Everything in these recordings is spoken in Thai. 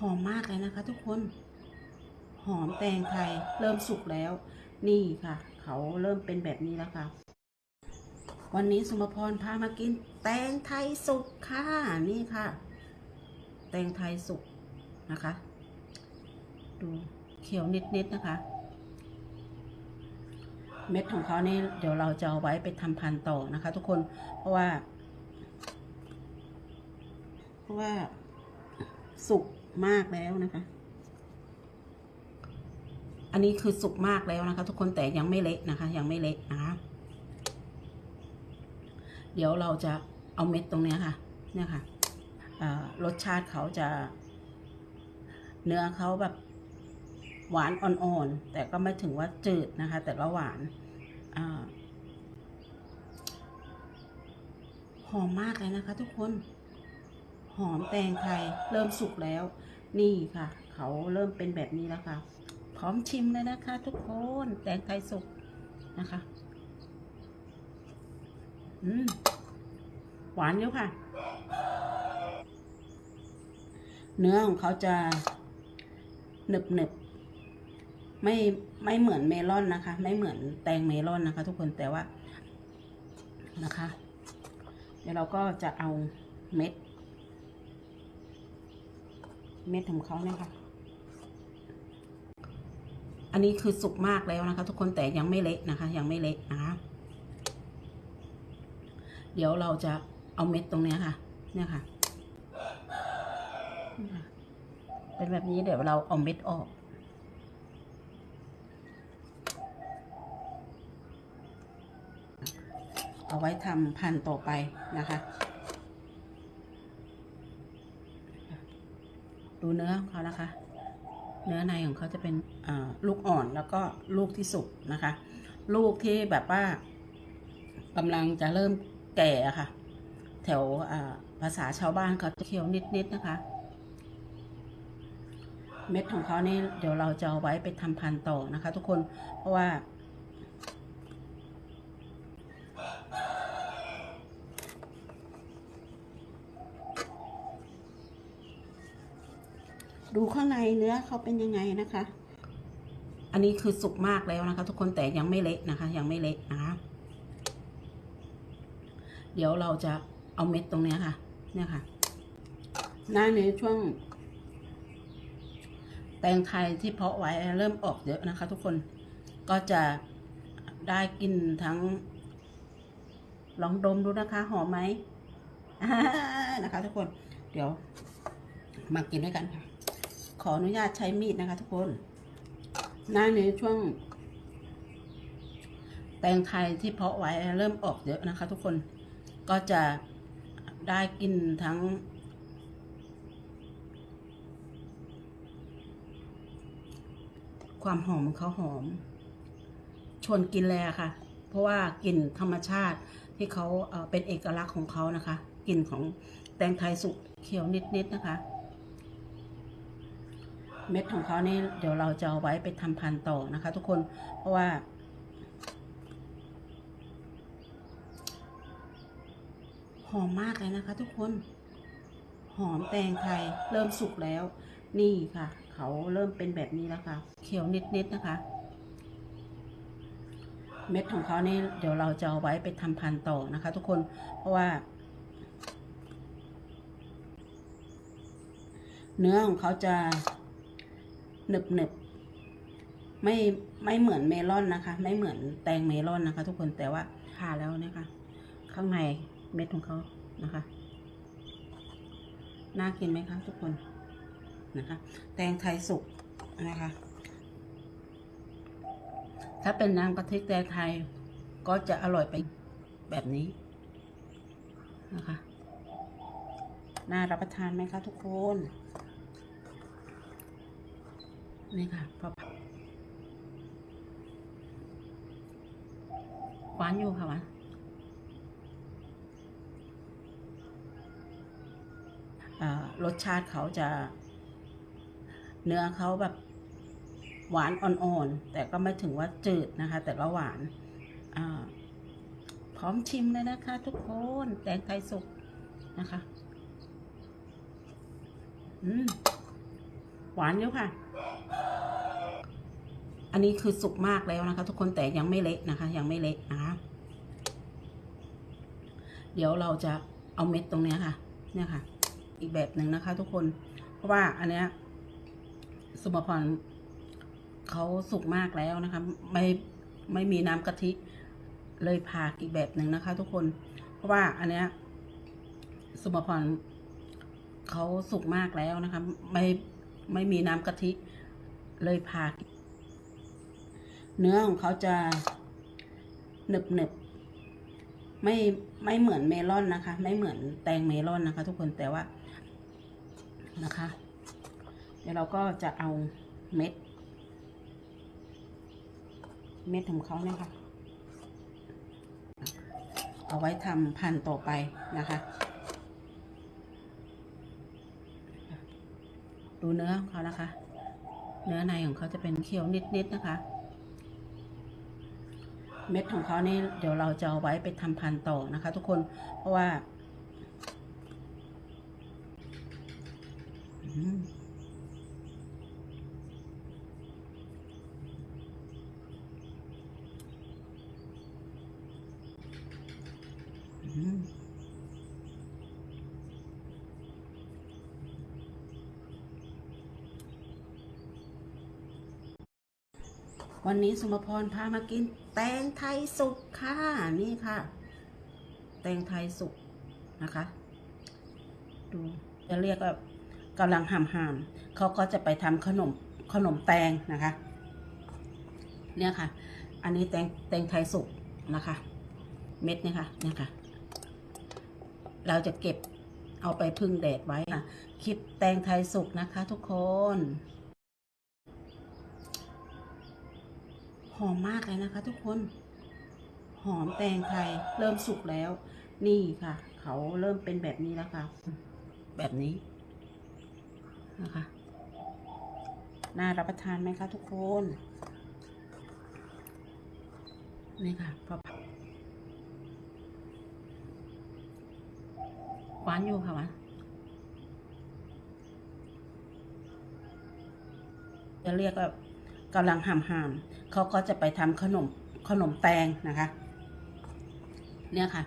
หอมมากเลยนะคะ ทุกคน หอมแตงไทยเริ่มสุกแล้ว นี่ค่ะ เขาเริ่มเป็นแบบนี้แล้วค่ะ วันนี้สุมพรพามากิน แตงไทยสุกค่ะ นี่ค่ะ แตงไทยสุกนะคะ ดูเขียวนิดๆนะคะ เม็ดของเขานี่เดี๋ยวเราจะเอาไว้ไปทำพันธุ์ต่อนะคะ ทุกคน เพราะว่า เพราะว่าสุก มากแล้วนะคะ อันนี้คือสุกมากแล้วนะคะ ทุกคนแต่ยังไม่เละนะคะ ยังไม่เละนะคะ เดี๋ยวเราจะเอาเม็ดตรงนี้ค่ะ เนี่ยค่ะรสชาติเขาจะ เนื้อเขาแบบหวานอ่อนๆ แต่ก็ไม่ถึงว่าจืดนะคะ แต่ก็หวานอหอมมากเลยนะคะ ทุกคน หอมแตงไทยเริ่มสุกแล้ว นี่ค่ะ เขาเริ่มเป็นแบบนี้แล้วค่ะ พร้อมชิมเลยนะคะ ทุกคนแตงไทยสุกนะคะ อืมหวานเยอะค่ะ เนื้อของเขาจะหนึบหนึบไม่ไม่เหมือนเมลอนนะคะ ไม่เหมือนแตงเมลอนนะคะ ทุกคนแต่ว่านะคะ เดี๋ยวเราก็จะเอาเม็ด เม็ดของเขาเนี่ยค่ะ อันนี้คือสุกมากแล้วนะคะ ทุกคนแต่ยังไม่เละนะคะ ยังไม่เละนะคะ เดี๋ยวเราจะเอาเม็ดตรงเนี้ยค่ะ เนี่ยค่ะ เป็นแบบนี้เดี๋ยวเราเอาเม็ดออกเอาไว้ทำพันต่อไปนะคะ ดูเนื้อของเขานะคะ เนื้อในของเขาจะเป็นลูกอ่อนแล้วก็ลูกที่สุกนะคะ ลูกที่แบบว่ากำลังจะเริ่มแก่ะค่ะ แถวภาษาชาวบ้านเขาจะเขียวนิดๆนะคะ เม็ดของเขานี่เดี๋ยวเราจะเอาไว้ไปทำพันธุ์ต่อนะคะ ทุกคนเพราะว่า ดูข้างในเนื้อเขาเป็นยังไงนะคะ อันนี้คือสุกมากแล้วนะคะ ทุกคนแต่ยังไม่เละนะคะ ยังไม่เละนะคะ เดี๋ยวเราจะเอาเม็ดตรงเนี้ยค่ะ เนี่ยค่ะหน้านี้ช่วง แตงไทยที่เพาะไว้เริ่มออกเยอะนะคะ ทุกคนก็จะได้กินทั้ง ลองดมดูนะคะ หอมไหมนะคะ ทุกคน เดี๋ยวมากินด้วยกันค่ะ ขออนุญาตใช้มีดนะคะทุกคนหน้านี้ช่วง แตงไทยที่เพาะไว้เริ่มออกเยอะนะคะ ทุกคนก็จะได้กินทั้ง ความหอมของเขาหอม ชวนกินเลยอะค่ะ เพราะว่ากลิ่นธรรมชาติที่เขาเป็นเอกลักษณ์ของเขานะคะกลิ่นของแตงไทยสุกเขียวนิดๆนะคะ เม็ดของเขานี่เดี๋ยวเราจะเอาไว้ไปทำพันธุ์ต่อนะคะ ทุกคนเพราะว่า หอมมากเลยนะคะ ทุกคน หอมแตงไทยเริ่มสุกแล้ว นี่ค่ะ เขาเริ่มเป็นแบบนี้แล้วค่ะ เขียวนิดๆนะคะ เม็ดของเขานี่เดี๋ยวเราจะเอาไว้ไปทำพันธุ์ต่อนะคะ ทุกคนเพราะว่าเนื้อของเขาจะ หนึบหนึบไม่ไม่เหมือนเมลอนนะคะ ไม่เหมือนแตงเมลอนนะคะ ทุกคนแต่ว่าผ่าแล้วนะคะ ข้างในเม็ดของเขานะคะ น่ากินไหมคะ ทุกคนนะคะ แตงไทยสุกนะคะ ถ้าเป็นน้ำกะทิแตงไทยก็จะอร่อยไปแบบนี้นะคะ น่ารับประทานไหมคะทุกคน นี่ค่ะพอหวานอยู่ค่ะหวานอ่ารสชาติเขาจะ เนื้อเขาแบบหวานอ่อนๆ แต่ก็ไม่ถึงว่าจืดนะคะ แต่ก็หวานาพร้อมชิมเลยนะคะทุกคนแตงไทยสุกนะคะ อืมหหวานเยอะค่ะ อันนี้คือสุกมากแล้วนะคะ ทุกคนแต่ยังไม่เละนะคะ ยังไม่เละนะคะ เดี๋ยวเราจะเอาเม็ดตรงเนี้ยค่ะ เนี่ยค่ะ อีกแบบหนึ่งนะคะ ทุกคน เพราะว่าอันเนี้ยสุภพรเขาสุกมากแล้วนะคะ ไม่ไม่มีน้ำกะทิเลยผ่าอีกแบบหนึ่งนะคะ ทุกคน เพราะว่าอันเนี้ยสุภพรเขาสุกมากแล้วนะคะ ไม่ ไม่มีน้ำกะทิเลยผ่าเนื้อของเขาจะหนึบหนึบไม่ไม่เหมือนเมลอนนะคะ ไม่เหมือนแตงเมลอนนะคะ ทุกคนแต่ว่านะคะ เดี๋ยวเราก็จะเอาเม็ด เม็ดของเขาเนี่ยค่ะ เอาไว้ทำพันธุ์ต่อไปนะคะ ดูเนื้อของเขานะคะ เนื้อในของเขาจะเป็นเขียวนิดๆนะคะ เม็ดของเขานี่เดี๋ยวเราจะเอาไว้ไปทำพันธุ์ต่อนะคะ ทุกคน เพราะว่าอืม วันนี้สุมพรพามากิน แตงไทยสุกค่ะ นี่ค่ะ แตงไทยสุกนะคะ ดูจะเรียกว่ากำลังหำหามๆเขาก็จะไปทำขนมขนมแตงนะคะ เนี่ยค่ะ อันนี้แตงแตงไทยสุกนะคะ เม็ดเนี่ยค่ะเนี่ยค่ะ เราจะเก็บเอาไปพึ่งแดดไว้ค่ะคลิปแตงไทยสุกนะคะทุกคน ห อมมากเลยนะคะ ทุกคน หอมแตงไทย เริ่มสุกแล้ว นี่ค่ะ เขาเริ่มเป็นแบบนี้แล้วค่ะ แบบนี้นะคะน่ารับประทานไหมคะทุกคน นี่ค่ะพอหวานอยู่ค่ะหวานจะเรียกว่า กำลังหำหามเขาก็จะไปทำขนมขนมแตงนะคะ เนี่ยค่ะ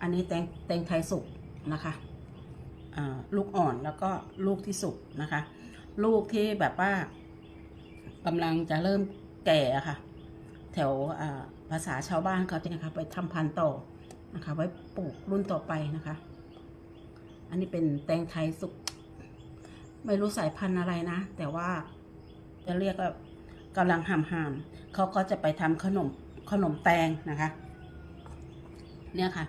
อันนี้แตงแตงไทยสุกนะคะลูกอ่อนแล้วก็ลูกที่สุกนะคะ ลูกที่แบบว่ากำลังจะเริ่มแก่ค่ะ แถวภาษาชาวบ้านเขาจะนะคะไปทำพันธุ์ต่อนะคะ ไว้ปลูกรุ่นต่อไปนะคะ อันนี้เป็นแตงไทยสุก ไม่รู้สายพันธุ์อะไรนะ แต่ว่าจะเรียกว่า กำลังหำหามเขาก็จะไปทำขนมขนมแตงนะคะ เนี่ยค่ะ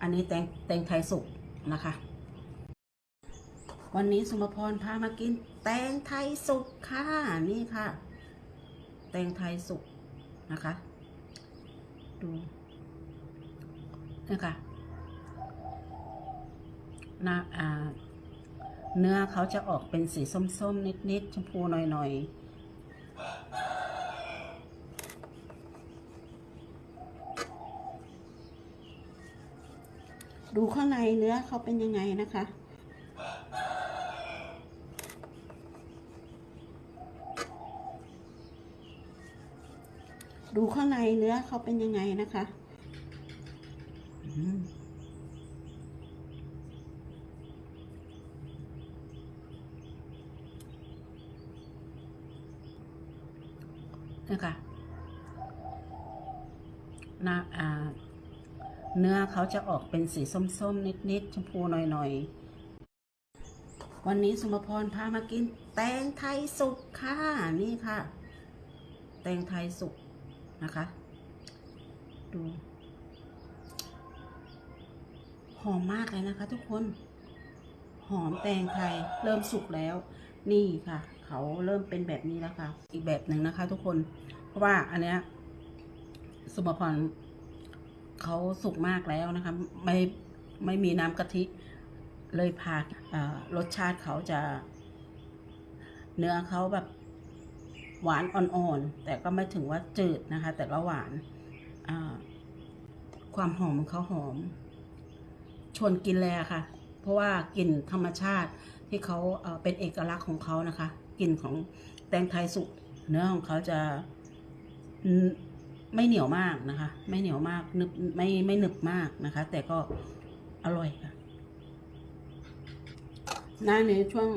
อันนี้แตงแตงไทยสุกนะคะ วันนี้สุมพรพามากิน แตงไทยสุกค่ะนี่ค่ะ แตงไทยสุกนะคะ ดูเนี่ยค่ะนะอ่าเนื้อเขาจะออกเป็นสีส้มๆ นิดๆ ชมพูหน่อยๆ ดูข้างในเนื้อเขาเป็นยังไงนะคะ ดูข้างในเนื้อเขาเป็นยังไงนะคะนะคะนะอ่า เนื้อเขาจะออกเป็นสีส้มๆ นิดๆ ชมพูหน่อยๆ วันนี้สุมพรพามากิน แตงไทยสุกค่ะ นี่ค่ะ แตงไทยสุกนะคะ ดู หอมมากเลยนะคะทุกคน หอมแตงไทยเริ่มสุกแล้ว นี่ค่ะ เขาเริ่มเป็นแบบนี้แล้วค่ะ อีกแบบหนึ่งนะคะ ทุกคน เพราะว่าอันเนี้ยสุมพร เขาสุกมากแล้วนะคะไม่ไม่มีน้ำกะทิเลยพาเอ่อรสชาติเขาจะ เนื้อเขาแบบหวานอ่อนๆ แต่ก็ไม่ถึงว่าจืดนะคะ แต่ก็หวานความหอมของเขาหอม ชวนกินเลยอะค่ะ เพราะว่ากลิ่นธรรมชาติที่เขาเป็นเอกลักษณ์ของเขานะคะกลิ่นของแตงไทยสุกเนื้อของเขาจะ ไม่เหนียวมากนะคะ ไม่เหนียวมากนึบไม่ไม่หนึบมากนะคะ แต่ก็อร่อยค่ะหน้านี้ช่วง